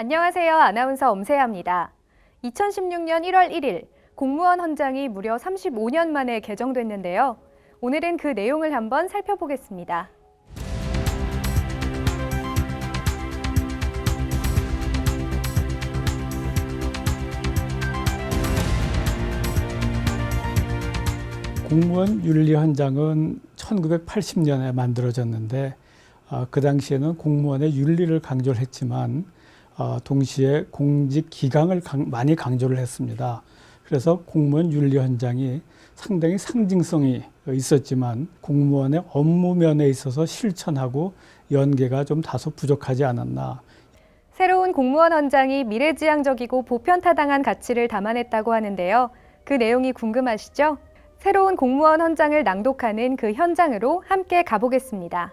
안녕하세요. 아나운서 엄세아입니다. 2016년 1월 1일 공무원 헌장이 무려 35년 만에 개정됐는데요. 오늘은 그 내용을 한번 살펴보겠습니다. 공무원 윤리 헌장은 1980년에 만들어졌는데 어, 그 당시에는 공무원의 윤리를 강조를 했지만 어, 동시에 공직 기강을 강- 많이 강조를 했습니다. 그래서 공무원 윤리 헌장이 상당히 상징성이 있었지만 공무원의 업무 면에 있어서 실천하고 연계가 좀 다소 부족하지 않았나 새로운 공무원 헌장이 미래지향적이고 보편타당한 가치를 담아냈다고 하는데요. 그 내용이 궁금하시죠? 새로운 공무원 헌장을 낭독하는 그 현장으로 함께 가보겠습니다.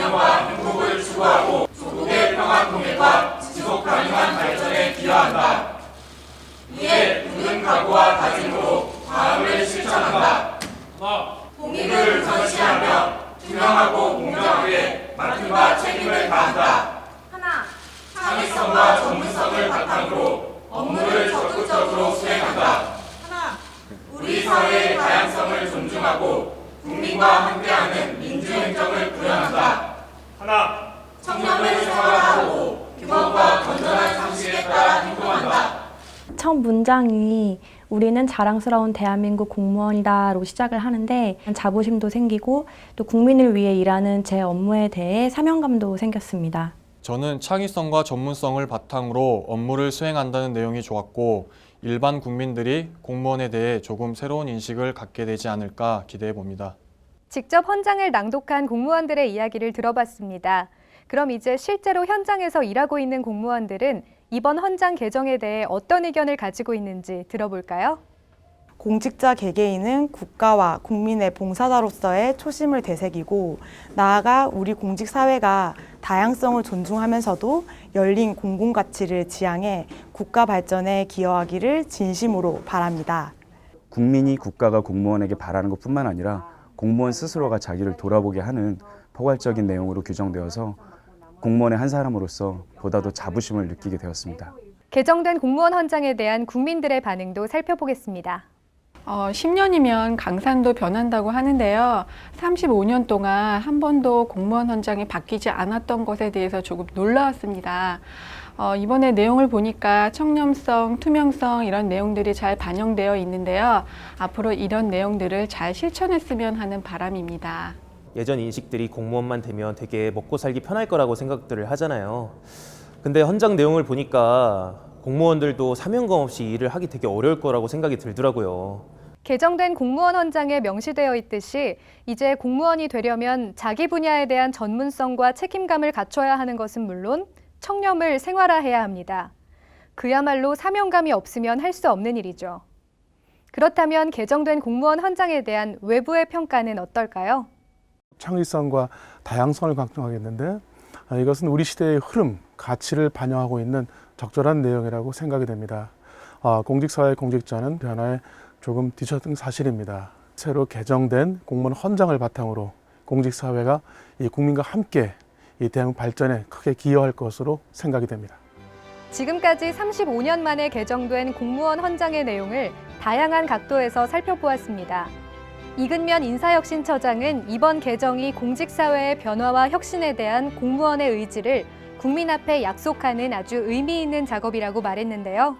안정과 행복을 추구하고 조국의 평화 통일과 지속 가능한 발전에 기여한다. 이에 굳은 각오와 다짐으로 다음을 실천한다. 공익을 전시하며 투명하고 공정하게 맡은 바 책임을 다한다. 하나, 창의성과 전문성을 바탕으로 업무를 적극적으로 수행한다. 하나, 우리 사회의 다양성을 존중하고 국민과 함께하는 민주행정을 구현한다. 첫 문장이 우리는 자랑스러운 대한민국 공무원이다로 시작을 하는데 자부심도 생기고 또 국민을 위해 일하는 제 업무에 대해 사명감도 생겼습니다. 저는 창의성과 전문성을 바탕으로 업무를 수행한다는 내용이 좋았고 일반 국민들이 공무원에 대해 조금 새로운 인식을 갖게 되지 않을까 기대해 봅니다. 직접 헌장을 낭독한 공무원들의 이야기를 들어봤습니다. 그럼 이제 실제로 현장에서 일하고 있는 공무원들은 이번 헌장 개정에 대해 어떤 의견을 가지고 있는지 들어볼까요? 공직자 개개인은 국가와 국민의 봉사자로서의 초심을 되새기고 나아가 우리 공직 사회가 다양성을 존중하면서도 열린 공공 가치를 지향해 국가 발전에 기여하기를 진심으로 바랍니다. 국민이 국가가 공무원에게 바라는 것뿐만 아니라 공무원 스스로가 자기를 돌아보게 하는 포괄적인 내용으로 규정되어서 공무원의 한 사람으로서 보다도 자부심을 느끼게 되었습니다. 개정된 공무원 헌장에 대한 국민들의 반응도 살펴보겠습니다. 어, 10년이면 강산도 변한다고 하는데요. 35년 동안 한 번도 공무원 헌장이 바뀌지 않았던 것에 대해서 조금 놀라웠습니다. 어, 이번에 내용을 보니까 청렴성, 투명성 이런 내용들이 잘 반영되어 있는데요. 앞으로 이런 내용들을 잘 실천했으면 하는 바람입니다. 예전 인식들이 공무원만 되면 되게 먹고 살기 편할 거라고 생각들을 하잖아요. 근데 헌장 내용을 보니까 공무원들도 사명감 없이 일을 하기 되게 어려울 거라고 생각이 들더라고요. 개정된 공무원 헌장에 명시되어 있듯이 이제 공무원이 되려면 자기 분야에 대한 전문성과 책임감을 갖춰야 하는 것은 물론 청렴을 생활화해야 합니다. 그야말로 사명감이 없으면 할 수 없는 일이죠. 그렇다면 개정된 공무원 헌장에 대한 외부의 평가는 어떨까요? 창의성과 다양성을 강조하겠는데 아, 이것은 우리 시대의 흐름, 가치를 반영하고 있는 적절한 내용이라고 생각이 됩니다. 아, 공직사회 공직자는 변화에 조금 뒤처진 사실입니다. 새로 개정된 공무원 헌장을 바탕으로 공직사회가 이 국민과 함께 이 대한민국 발전에 크게 기여할 것으로 생각이 됩니다. 지금까지 35년 만에 개정된 공무원 헌장의 내용을 다양한 각도에서 살펴보았습니다. 이근면 인사혁신처장은 이번 개정이 공직사회의 변화와 혁신에 대한 공무원의 의지를 국민 앞에 약속하는 아주 의미 있는 작업이라고 말했는데요.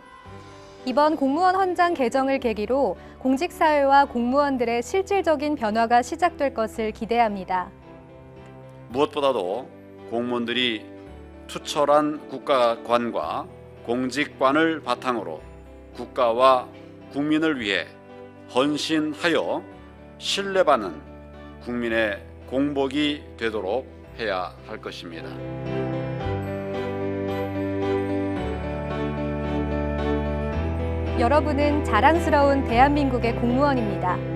이번 공무원 헌장 개정을 계기로 공직사회와 공무원들의 실질적인 변화가 시작될 것을 기대합니다. 무엇보다도 공무원들이 투철한 국가관과 공직관을 바탕으로 국가와 국민을 위해 헌신하여 신뢰받는 국민의 공복이 되도록 해야 할 것입니다. 여러분은 자랑스러운 대한민국의 공무원입니다.